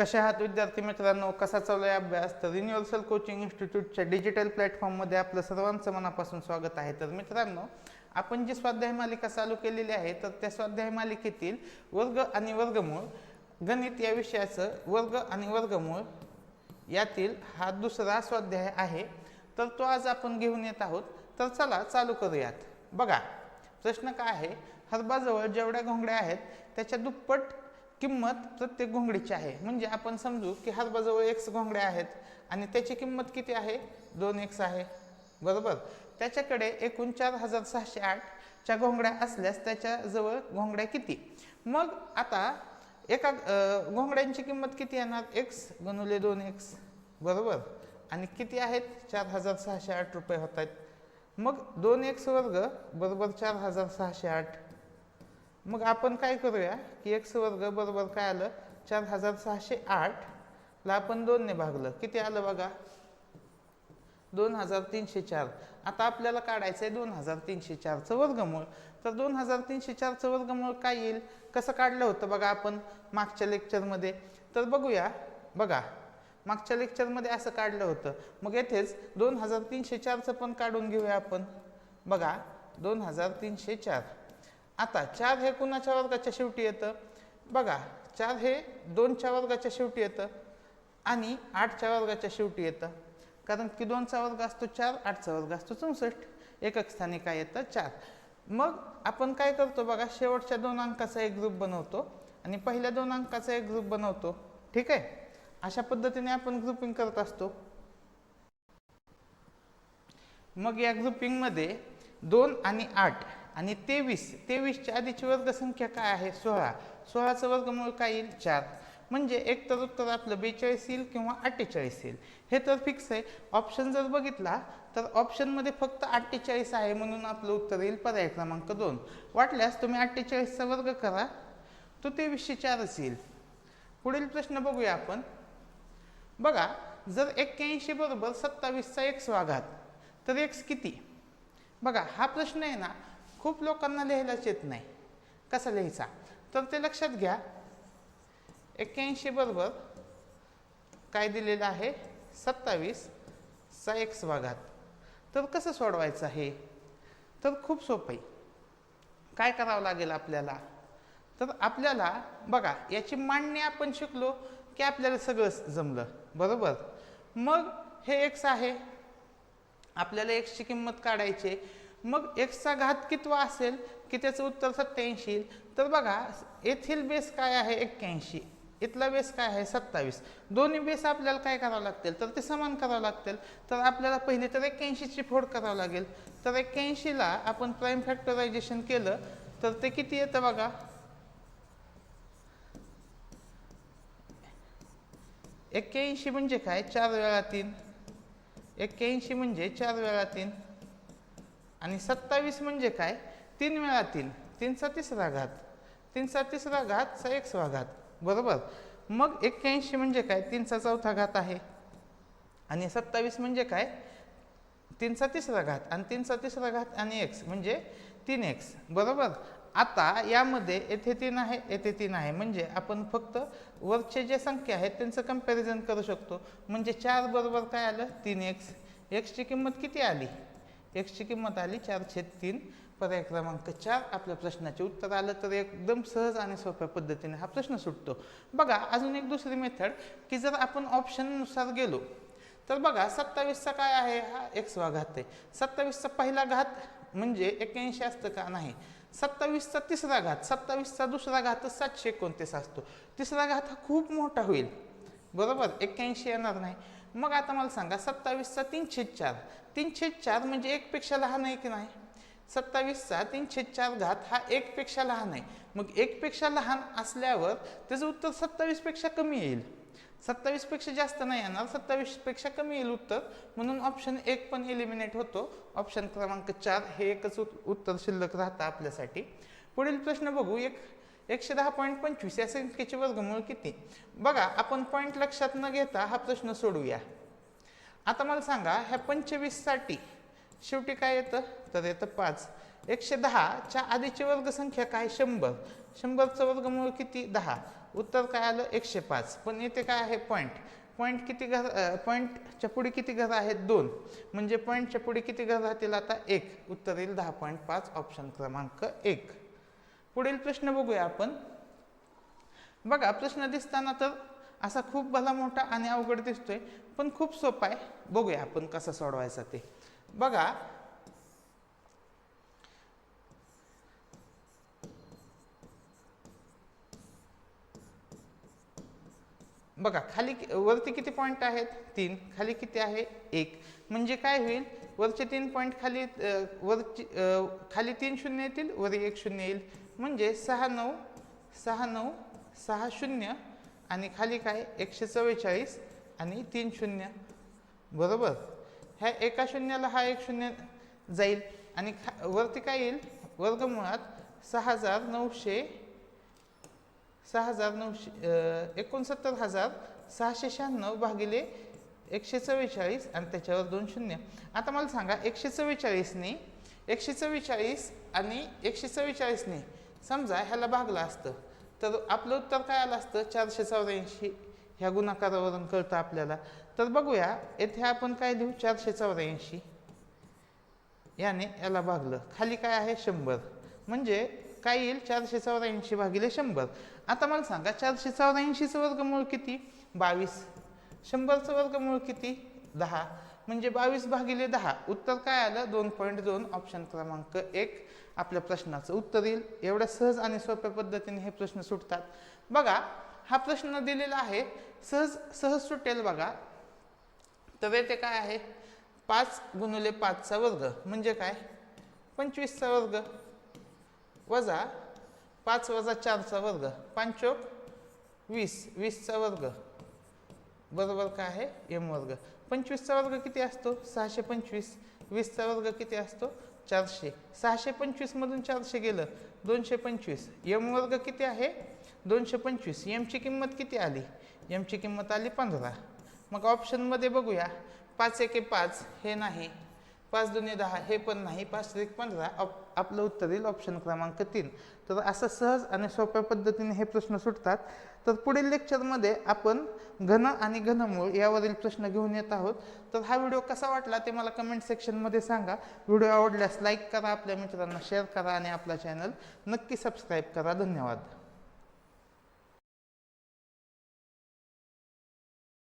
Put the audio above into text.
कशा आहात विद्यार्थी मित्रांनो? कसा चालू आहे अभ्यास? तर युनिव्हर्सल कोचिंग इन्स्टिट्यूटच्या डिजिटल प्लॅटफॉर्ममध्ये आपलं सर्वांचं मनापासून स्वागत आहे. तर मित्रांनो आपण जी स्वाध्याय मालिका चालू केलेली आहे तर त्या स्वाध्याय मालिकेतील वर्ग आणि वर्गमूळ गणित या विषयाचं वर्ग आणि वर्गमूळ यातील हा दुसरा स्वाध्याय आहे. तर तो आज आपण घेऊन येत आहोत. तर चला चालू करूयात. बघा प्रश्न काय आहे? हरबाजवळ जेवढ्या घोंगड्या आहेत त्याच्या दुप्पट किंमत प्रत्येक घोंगडीची आहे. म्हणजे आपण समजू की हरबाजवळ एक्स घोंगड्या आहेत आणि त्याची किंमत किती आहे? दोन एक्स आहे. बरोबर? त्याच्याकडे एकूण चार हजार सहाशे आठच्या घोंगड्या असल्यास त्याच्याजवळ घोंगड्या किती? मग आता एका घोंगड्यांची किंमत किती येणार? एक्स गुणुले दोन एक्स बरोबर? आणि किती आहेत? चार हजार सहाशे आठ रुपये होत आहेत. मग दोन एक्स वर्ग बरोबर चार हजार सहाशे आठ. मग आपण काय करूया की एक्स वर्ग बरोबर काय आलं? चार हजार सहाशे आठला आपण दोनने भागलं. किती आलं बघा? दोन हजार तीनशे चार. आता आपल्याला काढायचं आहे दोन हजार तीनशे चारचं वर्गमूळ. तर दोन हजार तीनशे चारचं वर्गमूळ काय येईल? कसं काढलं होतं बघा आपण मागच्या लेक्चरमध्ये तर बघूया. बघा. मागच्या लेक्चरमध्ये असं काढलं होतं. मग येथेच दोन हजार तीनशे चारचं पण काढून घेऊया आपण. बघा. दोन हजार तीनशे चार. आता चार हे कुणाच्या वर्गाच्या शेवटी येतं? बघा चार हे दोनच्या वर्गाच्या शेवटी येतं आणि आठच्या वर्गाच्या शेवटी येतं. कारण की दोनचा वर्ग असतो चार आठचा वर्ग असतो चौसष्ट. एकक स्थानी काय येतं? चार. मग आपण काय करतो बघा शेवटच्या दोन अंकाचा एक ग्रुप बनवतो आणि पहिल्या दोन अंकाचा एक ग्रुप बनवतो. ठीक आहे? अशा पद्धतीने आपण ग्रुपिंग करत असतो. मग या ग्रुपिंगमध्ये दोन आणि आठ आणि तेवीस तेवीसच्या आधीची वर्गसंख्या काय आहे? सोळा. सोळाचं वर्गमूळ काय येईल? चार. म्हणजे एक तर उत्तर आपलं बेचाळीस येईल किंवा अठ्ठेचाळीस येईल. हे तर फिक्स आहे. ऑप्शन जर बघितला तर ऑप्शनमध्ये फक्त अठ्ठेचाळीस आहे म्हणून आपलं उत्तर येईल पर्याय क्रमांक दोन. वाटल्यास तुम्ही अठ्ठेचाळीसचा वर्ग करा तो तेवीसशे चारच येईल. पुढील प्रश्न बघूया आपण. बघा जर एक्क्याऐंशी बरोबर सत्तावीसचा एक्स वाघात तर एक्स किती? बघा हा प्रश्न आहे ना खूप लोकांना लिहायलाच येत नाही. कसा लिहायचा? तर ते लक्षात घ्या. एक्क्याऐंशी बरोबर काय दिलेलं आहे? सत्तावीसचा एक्स वाघात तर कसं सोडवायचं आहे तर खूप सोपं आहे. काय करावं लागेल आपल्याला? तर आपल्याला बघा याची मांडणी आपण शिकलो की आपल्याला सगळं जमलं. बरोबर? मग हे एक्स आहे. आपल्याला एक्सची किंमत काढायची आहे. मग एक्सचा घात कितवा असेल की त्याचं उत्तर सत्याऐंशी येईल. तर बघा येथील बेस काय आहे? एक्क्याऐंशी. इथला बेस काय आहे? सत्तावीस. दोन्ही बेस आपल्याला काय करावं लागतील? तर ते समान करावं लागतील. तर आपल्याला पहिले तर एक्क्याऐंशीची फोड करावं लागेल. तर एक्क्याऐंशीला आपण प्राईम फॅक्टरायझेशन केलं. तर ते किती येतं बघा? एक्क्याऐंशी म्हणजे काय? चार वेळा तीन. एक्क्याऐंशी म्हणजे चार वेळा तीन. आणि सत्तावीस म्हणजे काय? तीन वेळा तीन तीनचा तिसरा घात तीनचा तिसरा घातचा एकसवा घात बरोबर? मग एक्क्याऐंशी म्हणजे काय? तीनचा चौथा घात आहे. आणि सत्तावीस म्हणजे काय? तीनचा तिसरा घात आणि तीनचा तिसरा घात आणि एक्स म्हणजे तीन एक्स बरोबर? आता यामध्ये येथे तीन आहे येथे तीन आहे. म्हणजे आपण फक्त वरचे जे संख्या आहेत त्यांचं कंपॅरिझन करू शकतो. म्हणजे चार बरोबर काय आलं? तीन एक्स एक्सची किंमत किती आली? एक्सची किंमत आली चारशे तीन पर्याय क्रमांक चार. आपल्या प्रश्नाचे उत्तर आलं तर एकदम सहज आणि सोप्या पद्धतीने हा प्रश्न सुटतो. बघा अजून एक दुसरी मेथड की जर आपण ऑप्शननुसार गेलो तर बघा सत्तावीसचा काय आहे? हा एक्सवा घात आहे. सत्तावीसचा पहिला घात म्हणजे एक्क्याऐंशी असतं का? नाही. सत्तावीसचा तिसरा घात सत्तावीसचा दुसरा घातच सातशे एकोणतीस असतो. तिसरा घात हा खूप मोठा होईल. बरोबर? एक्क्याऐंशी येणार नाही. मग आता मला सांगा सत्तावीसचा तीनशे चार तीनशे चार म्हणजे एकपेक्षा लहान आहे की नाही? सत्तावीसचा तीनशे चार घात हा एकपेक्षा लहान आहे. मग एकपेक्षा लहान असल्यावर त्याचं उत्तर सत्तावीसपेक्षा कमी येईल. सत्तावीसपेक्षा जास्त नाही येणार सत्तावीसपेक्षा कमी येईल उत्तर. म्हणून ऑप्शन एक पण एलिमिनेट होतो. ऑप्शन क्रमांक चार हे एकच उत्तर शिल्लक राहतं आपल्यासाठी. पुढील प्रश्न बघू. एक एकशे दहा पॉईंट पंचवीस या संख्येचे वर्गमूळ किती? बघा आपण पॉईंट लक्षात न घेता हा प्रश्न सोडवूया. आता मला सांगा ह्या पंचवीससाठी शेवटी काय येतं? तर येतं पाच. एकशे दहाच्या आधीची वर्गसंख्या काय? शंभर. शंभरचं वर्गमूळ किती? दहा. उत्तर काय आलं? एकशे पाच. पण येथे काय आहे? पॉईंट पॉईंट किती घर पॉईंटच्या पुढे किती घर आहेत? दोन. म्हणजे पॉईंटच्या पुढे किती घर राहतील? आता एक. उत्तर येईल दहा पॉईंट पाच ऑप्शन क्रमांक एक. पुढील प्रश्न बघूया आपण. बघा प्रश्न दिसताना तर असा खूप भला मोठा आणि अवघड दिसतोय पण खूप सोपा आहे. बघूया आपण कसा सोडवायचा ते. बघा बघा खाली वरती किती पॉईंट आहेत? तीन. खाली किती आहे? एक. म्हणजे काय होईल? वरचे तीन पॉईंट खाली वरची खाली तीन शून्य येतील वर एक शून्य येईल. म्हणजे सहा नऊ सहा नऊ सहा शून्य आणि खाली काय? एकशे चव्वेचाळीस आणि तीन शून्य. बरोबर? ह्या एका शून्याला हा एक शून्य जाईल आणि खा वरती काय येईल? वर्गमुळात सहा हजार नऊशे सहा हजार नऊशे एकोणसत्तर हजार सहाशे शहाण्णव भागिले एकशे चव्वेचाळीस आणि त्याच्यावर दोन शून्य. आता मला सांगा एकशे चव्वेचाळीसने एकशे चव्वेचाळीस आणि एकशे चव्वेचाळीसने समजा ह्याला भागलं असतं तर आपलं उत्तर काय आलं असतं? चारशे चौऱ्याऐंशी. ह्या गुणाकारावरून कळतं आपल्याला. तर बघूया येथे आपण काय लिहू? चारशे चौऱ्याऐंशी. याने याला भागलं. खाली काय आहे? शंभर. म्हणजे काय येईल? चारशे चौऱ्याऐंशी भागिले शंभर. आता मला सांगा चारशे चौऱ्याऐंशीचं वर्गमूळ किती? बावीस. शंभरचं वर्गमूळ किती? दहा. म्हणजे बावीस भागिले दहा. उत्तर काय आलं? दोन पॉईंट दोन ऑप्शन क्रमांक एक. आपल्या प्रश्नाचं उत्तर येईल. एवढ्या सहज आणि सोप्या पद्धतीने हे प्रश्न सुटतात. बघा हा प्रश्न दिलेला आहे. सहज सहज सुटेल बघा. तर येते काय आहे? पाच गुणिले पाचचा वर्ग. म्हणजे काय? पंचवीसचा वर्ग. वजा पाच वजा चारचा वर्ग. पांचोक वीस. वीसचा वर्ग. बरोबर काय आहे? एम वर्ग पंचवीसचा वर्ग किती असतो? सहाशे पंचवीस. वीसचा वर्ग किती असतो? चारशे. सहाशे पंचवीसमधून चारशे गेलं. दोनशे पंचवीस. यम वर्ग किती आहे? दोनशे पंचवीस. यमची किंमत किती आली? यमची किंमत आली पंधरा. मग ऑप्शनमध्ये बघूया. पाच एके पाच हे नाही. पाच दोन्ही दहा हे पण नाही पाच एक पंधरा ऑप आपलं उत्तर येईल ऑप्शन क्रमांक तीन. तर असं सहज आणि सोप्या पद्धतीने हे प्रश्न सुटतात. तर पुढील लेक्चरमध्ये आपण घन आणि घनमूळ यावरील प्रश्न घेऊन येत आहोत. तर हा व्हिडिओ कसा वाटला ते मला कमेंट सेक्शनमध्ये सांगा. व्हिडिओ आवडल्यास लाईक करा आपल्या मित्रांना शेअर करा आणि आपला चॅनल नक्की सबस्क्राईब करा. धन्यवाद.